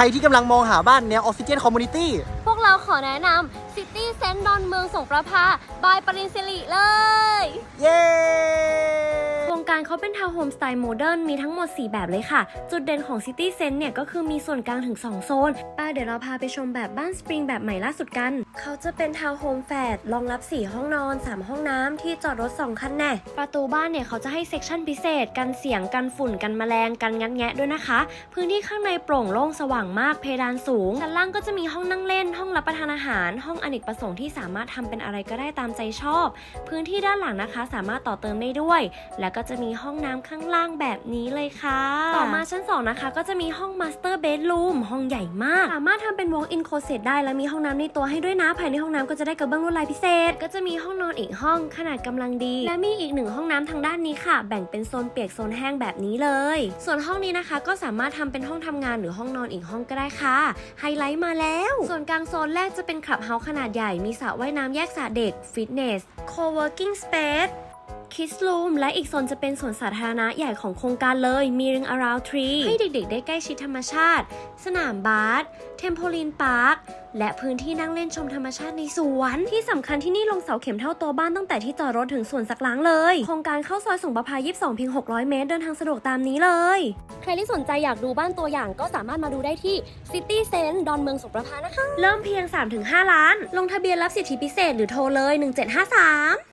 ใครที่กำลังมองหาบ้านแนวออฟฟิเชียลคอมมูนิตี้พวกเราขอแนะนำ City c e n t ดอนเมืองสงประภา บายปรินสิริเลย เย้โครงการเขาเป็นทาวน์โฮมสไตล์โมเดิร์นมีทั้งหมด 4 แบบเลยค่ะ จุดเด่นของ City c e n t เนี่ยก็คือมีส่วนกลางถึง 2 โซน ป้าเดี๋ยวเราพาไปชมแบบบ้านสปริงแบบใหม่ล่าสุดกัน เขาจะเป็นทาวน์โฮมแฝดรองรับ 4 ห้องนอน 3 ห้องน้ำที่จอดรถ 2 คันแน่ ประตูบ้านเนี่ยเขาจะให้เซกชันพิเศษ กันเสียงกันฝุ่นกันแมลงกันงัดแงะด้วยนะคะ พื้นที่ข้างในโปร่งโล่งสว่างมากเพดานสูงด้านล่างก็จะมีห้องนั่งเล่น ห้องรับประทานอาหาร ห้องอเนกประสงค์ที่สามารถทำเป็นอะไรก็ได้ตามใจชอบ พื้นที่ด้านหลังนะคะ สามารถต่อเติมได้ด้วย แล้วก็จะมีห้องน้ำข้างล่างแบบนี้เลยค่ะ ต่อมาชั้น 2 นะคะ ก็จะมีห้อง Master Bedroom ห้องใหญ่มาก สามารถทำเป็น Walk-in Closet ได้และมีห้องน้ำในตัวให้ด้วยนะ ภายในห้องน้ำก็จะได้กระเบื้องลวดลายพิเศษ ก็จะมีห้องนอนอีกห้องขนาดกำลังดี และมีอีกหนึ่งห้องน้ำทางด้านนี้ค่ะ แบ่งเป็นโซนเปียกโซนแห้งแบบนี้เลย ส่วนห้องนี้นะคะ ก็สามารถทำเป็นห้องทำงานหรือห้องนอนอีกห้องก็ได้ค่ะ ไฮไลท์มาแล้ว ส่วนกลางโซนแรกจะเป็นคลับเฮาส์ขนาดใหญ่ มีสระว่ายน้ำแยกสระเด็ก ฟิตเนส co-working space คิส o ูมและอีกโซนจะเป็นสวนสาธารณะใหญ่ของโครงการเลย มี Ring Around Tree ให้เด็กๆ ได้ใกล้ชิดธรรมชาติ สนามบาสเทมโพลีนพาร์คและพื้นที่นั่งเล่นชมธรรมชาติในสวน ที่สำคัญที่นี่ลงเสาเข็มเท่าตัวบ้านตั้งแต่ที่จอดรถถึงสวนสักล้างเลย โครงการเข้าซอยสงประพา22เพียง600 เมตร เดินทางสะดวกตามนี้เลย ใครที่สนใจอยากดูบ้านตัวอย่างก็สามารถมาดูได้ที่ City c e n t ดอนเมืองสงประภานะคะ เริ่มเพียง 3-5 ล้าน ลงทะเบียนรับสิทธิพิเศษหรือโทรเลย 1753